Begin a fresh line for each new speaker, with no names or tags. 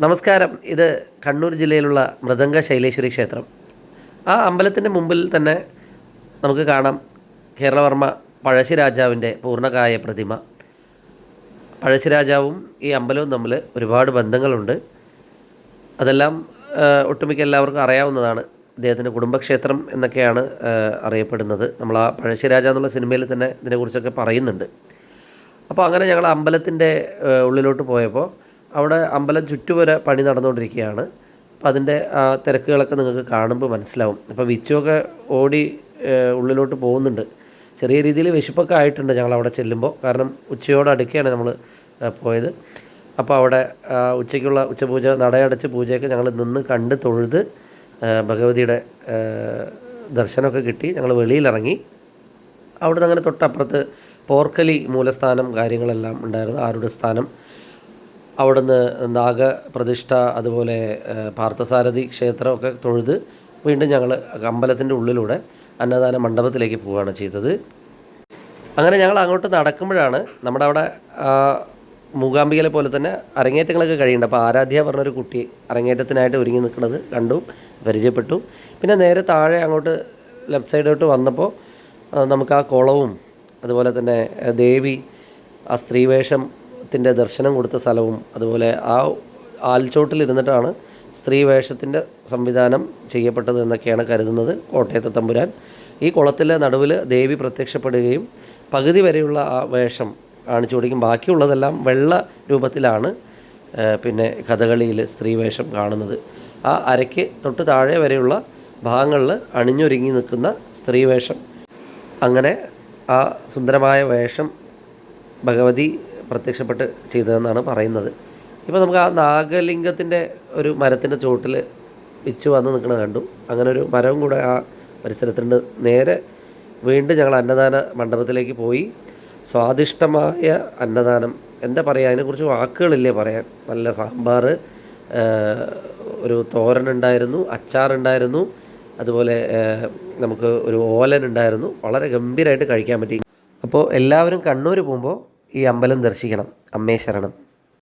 നമസ്കാരം. ഇത് കണ്ണൂർ ജില്ലയിലുള്ള മൃദംഗ ശൈലേശ്വരി ക്ഷേത്രം. ആ അമ്പലത്തിന്റെ മുമ്പിൽ തന്നെ നമുക്ക് കാണാം കേരളവർമ്മ പഴശ്ശിരാജാവിന്റെ പൂർണകായ പ്രതിമ. പഴശ്ശിരാജാവും ഈ അമ്പലവും തമ്മിൽ ഒരുപാട് ബന്ധങ്ങളുണ്ട്. അതെല്ലാം ഒട്ടുമിക്ക എല്ലാവർക്കും അറിയാവുന്നതാണ്. അദ്ദേഹത്തിന്റെ കുടുംബക്ഷേത്രം എന്നൊക്കെയാണ് അറിയപ്പെടുന്നത്. നമ്മൾ ആ പഴശ്ശിരാജ എന്നുള്ള സിനിമയിൽ തന്നെ ഇതിനെക്കുറിച്ചൊക്കെ പറയുന്നുണ്ട്. അപ്പോൾ അങ്ങനെ ഞങ്ങൾ അമ്പലത്തിന്റെ ഉള്ളിലോട്ട് പോയപ്പോൾ അവിടെ അമ്പലം ചുറ്റുവരെ പണി നടന്നുകൊണ്ടിരിക്കുകയാണ്. അപ്പോൾ അതിന്റെ ആ തിരക്കുകളൊക്കെ നിങ്ങൾക്ക് കാണുമ്പോൾ മനസ്സിലാവും. അപ്പോൾ വിച്ചൊക്കെ ഓടി ഉള്ളിലോട്ട് പോകുന്നുണ്ട്. ചെറിയ രീതിയിൽ വിശപ്പൊക്കെ ആയിട്ടുണ്ട് ഞങ്ങൾ അവിടെ ചെല്ലുമ്പോൾ. കാരണം ഉച്ചയോട് അടുക്കുകയാണ് നമ്മൾ പോയത്. അപ്പോൾ അവിടെ ഉച്ചയ്ക്കുള്ള ഉച്ചപൂജ നടയടച്ച് പൂജയൊക്കെ ഞങ്ങൾ നിന്ന് കണ്ട് തൊഴുത് ഭഗവതിയുടെ ദർശനമൊക്കെ കിട്ടി. ഞങ്ങൾ വെളിയിലിറങ്ങി. അവിടെ നിന്ന് അങ്ങനെ തൊട്ടപ്പുറത്ത് പോർക്കലി മൂലസ്ഥാനം കാര്യങ്ങളെല്ലാം ഉണ്ടായിരുന്നു. ആരുടെ സ്ഥാനം? അവിടുന്ന് നാഗപ്രതിഷ്ഠ അതുപോലെ പാർത്ഥസാരഥി ക്ഷേത്രമൊക്കെ തൊഴുത് വീണ്ടും ഞങ്ങൾ അമ്പലത്തിന്റെ ഉള്ളിലൂടെ അന്നദാന മണ്ഡപത്തിലേക്ക് പോവുകയാണ് ചെയ്തത്. അങ്ങനെ ഞങ്ങൾ അങ്ങോട്ട് നടക്കുമ്പോഴാണ് നമ്മുടെ അവിടെ മൂകാംബികയിലെ പോലെ തന്നെ അരങ്ങേറ്റങ്ങളൊക്കെ കഴിയുന്നുണ്ട്. അപ്പോൾ ആരാധ്യ പറഞ്ഞൊരു കുട്ടി അരങ്ങേറ്റത്തിനായിട്ട് ഒരുങ്ങി നിൽക്കുന്നത് കണ്ടു പരിചയപ്പെട്ടു. പിന്നെ നേരെ താഴെ അങ്ങോട്ട് ലെഫ്റ്റ് സൈഡോട്ട് വന്നപ്പോൾ നമുക്ക് ആ കുളവും അതുപോലെ തന്നെ ദേവി ആ സ്ത്രീവേഷത്തിന്റെ ദർശനം കൊടുത്ത സ്ഥലവും അതുപോലെ ആ ആൽച്ചോട്ടിലിരുന്നിട്ടാണ് സ്ത്രീവേഷത്തിന്റെ സംവിധാനം ചെയ്യപ്പെട്ടത് എന്നൊക്കെയാണ് കരുതുന്നത് കോട്ടയത്തെ തമ്പുരാൻ. ഈ കുളത്തിലെ നടുവിൽ ദേവി പ്രത്യക്ഷപ്പെടുകയും പകുതി വരെയുള്ള ആ വേഷം കാണിച്ചു കൊടുക്കും. ബാക്കിയുള്ളതെല്ലാം വെള്ള രൂപത്തിലാണ് പിന്നെ കഥകളിയിൽ സ്ത്രീവേഷം കാണുന്നത്. ആ അരയ്ക്ക് തൊട്ട് താഴെ വരെയുള്ള ഭാഗങ്ങളിൽ അണിഞ്ഞൊരുങ്ങി നിൽക്കുന്ന സ്ത്രീവേഷം അങ്ങനെ ആ സുന്ദരമായ വേഷം ഭഗവതി പ്രത്യക്ഷപ്പെട്ട് ചെയ്തതെന്നാണ് പറയുന്നത്. ഇപ്പോൾ നമുക്ക് ആ നാഗലിംഗത്തിന്റെ ഒരു മരത്തിന്റെ ചുവട്ടിൽ വിച്ചു വന്ന് നിൽക്കുന്നത് കണ്ടു. അങ്ങനെ ഒരു മരവും കൂടെ ആ പരിസരത്തുണ്ട് നേരെ വീണ്ടും ഞങ്ങൾ അന്നദാന മണ്ഡപത്തിലേക്ക് പോയി. സ്വാദിഷ്ടമായ അന്നദാനം. എന്താ പറയുക? അതിനെക്കുറിച്ച് വാക്കുകളില്ലേ പറയാൻ? നല്ല സാമ്പാർ ഒരു തോരൻ ഉണ്ടായിരുന്നു അച്ചാറുണ്ടായിരുന്നു അതുപോലെ നമുക്ക് ഒരു ഓലൻ ഉണ്ടായിരുന്നു. വളരെ ഗംഭീരമായിട്ട് കഴിക്കാൻ പറ്റി. അപ്പോൾ എല്ലാവരും കണ്ണൂർ പോകുമ്പോൾ ഈ അമ്പലം ദർശിക്കണം. അമ്മേ ശരണം.